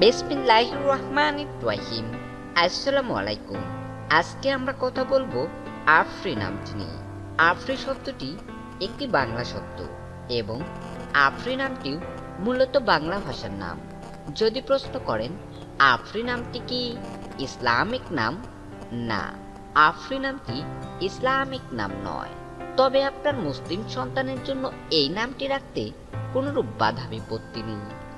বিসমিল্লাহ রহমান রাহিম। আসসালামু আলাইকুম আজকে আমরা কথা বলব আফ্রি নামটি নিয়ে। আফ্রি শব্দটি একটি বাংলা শব্দ এবং আফ্রি নামটিও মূলত বাংলা ভাষার নাম। যদি প্রশ্ন করেন, আফ্রি নামটি কি ইসলামিক নাম? না, আফ্রি নামটি ইসলামিক নাম নয়। তবে আপনার মুসলিম সন্তানের জন্য এই নামটি রাখতে কোনোরূপ বাধা বিপত্তি নেই।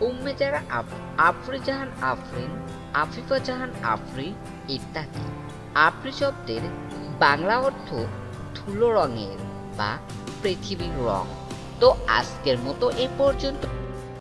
উম্মে যারা আফ- আফরি জাহান আফরিন, আফিফা জাহান আফরি ইত্যাদি। আফরি শব্দের বাংলা অর্থ ধুলো রঙের বা পৃথিবীর রং। তো আজকের মতো এ পর্যন্ত।